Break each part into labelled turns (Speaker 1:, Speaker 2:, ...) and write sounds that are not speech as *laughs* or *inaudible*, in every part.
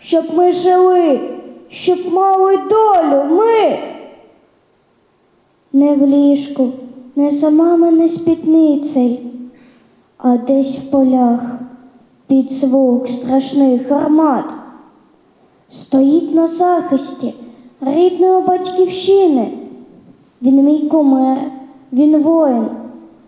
Speaker 1: щоб ми жили, щоб мали долю ми. Не в ліжку, не за мамини спідницей, а десь в полях під звук страшних гармат. Стоїть на захисті рідної батьківщини. Він мій кумир, він воїн,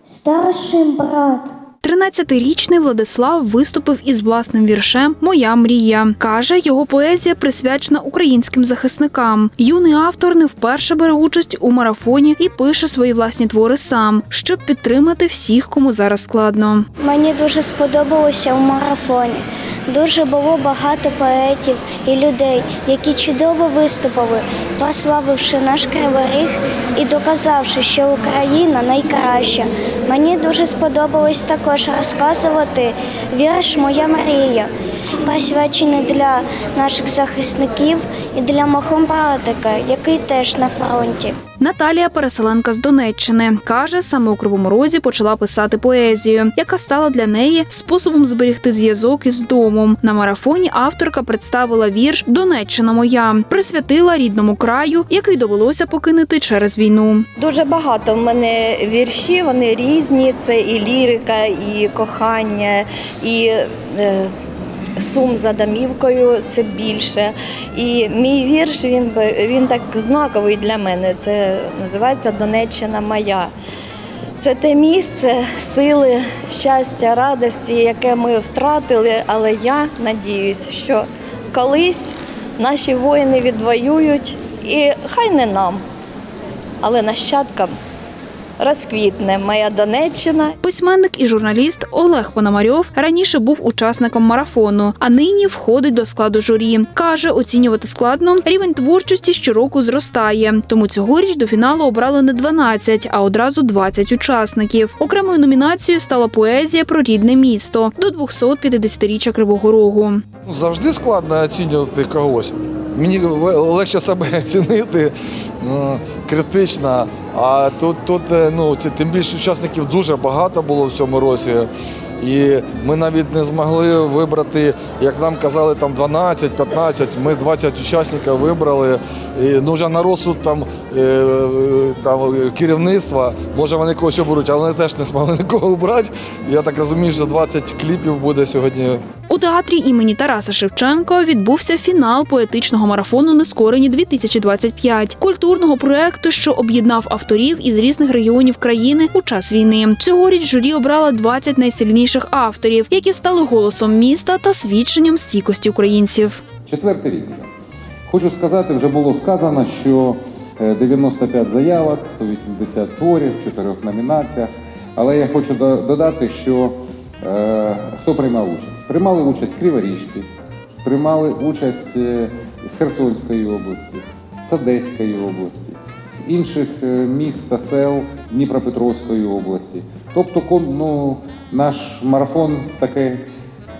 Speaker 1: старший брат.
Speaker 2: 13-річний Владислав виступив із власним віршем Моя мрія. Каже, його поезія присвячена українським захисникам. Юний автор не вперше бере участь у марафоні і пише свої власні твори сам, щоб підтримати всіх, кому зараз складно.
Speaker 1: Мені дуже сподобалося у марафоні. Дуже було багато поетів і людей, які чудово виступили, прославивши наш кривий і доказавши, що Україна найкраща. Мені дуже сподобалось також розказувати вірш Моя Марія, присвячений для наших захисників і для мого братика, який теж на фронті.
Speaker 2: Наталія переселенка з Донеччини каже, саме у Кривому Розі почала писати поезію, яка стала для неї способом зберегти зв'язок із домом. На марафоні авторка представила вірш Донеччина моя, присвятила рідному краю, який довелося покинути через війну.
Speaker 3: Дуже багато в мене вірші, вони різні. Це і лірика, і кохання, і е, сум за домівкою це більше. І мій вірш він, він так знаковий для мене. Це називається Донеччина моя. Це те місце сили, щастя, радості, яке ми втратили, але я надіюсь, що колись наші воїни відвоюють, і хай не нам, але нащадкам розквітне моя Донеччина.
Speaker 2: Письменник і журналіст Олег Пономарьов раніше був учасником марафону, а нині входить до складу журі. Каже, оцінювати складно. Рівень творчості щороку зростає. Тому цьогоріч до фіналу обрали не 12, а одразу 20 учасників. Окремою номінацією стала поезія про рідне місто до 250-річчя Кривого Рогу.
Speaker 4: Завжди складно оцінювати когось. Мені ле- легше себе *laughs* оцінити ну, критично. А тут, тут е, ну, тим більше учасників дуже багато було в цьому році. І ми навіть не змогли вибрати, як нам казали, там 12-15, ми 20 учасників вибрали. І, ну, вже на розсуд там, е, е, там керівництва, може вони когось оберуть, але вони теж не змогли *laughs* нікого обрати. Я так розумію, що 20 кліпів буде сьогодні
Speaker 2: У театрі імені Тараса Шевченка відбувся фінал поетичного марафону Нескорені 2025 культурного проекту, що об'єднав авторів із різних регіонів країни у час війни. Цьогоріч журі обрала 20 найсильніших авторів, які стали голосом міста та свідченням стійкості українців.
Speaker 5: Четвертий рік вже. Хочу сказати, вже було сказано, що е, 95 заявок, 180 творів чотирьох номінаціях. Але я хочу до- додати, що е, хто приймав участь? Приймали участь криворіжці, приймали участь е, з Херсонської області, з Одеської області, з інших е, міст та сел Дніпропетровської області. Тобто, ну, наш марафон таки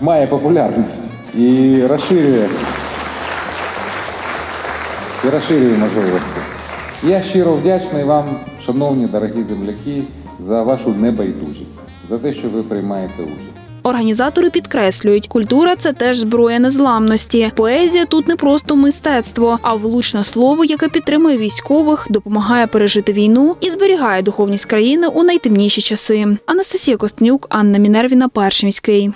Speaker 5: має популярність і розширює і розширює можливості. Я щиро вдячний вам, шановні дорогі земляки, за вашу небайдужість, за те, що ви приймаєте участь.
Speaker 2: Організатори підкреслюють, культура це теж зброя незламності. Поезія тут не просто мистецтво, а влучне слово, яке підтримує військових, допомагає пережити війну і зберігає духовність країни у найтемніші часи. Анастасія Костнюк, Анна Мінервіна, Перший міський.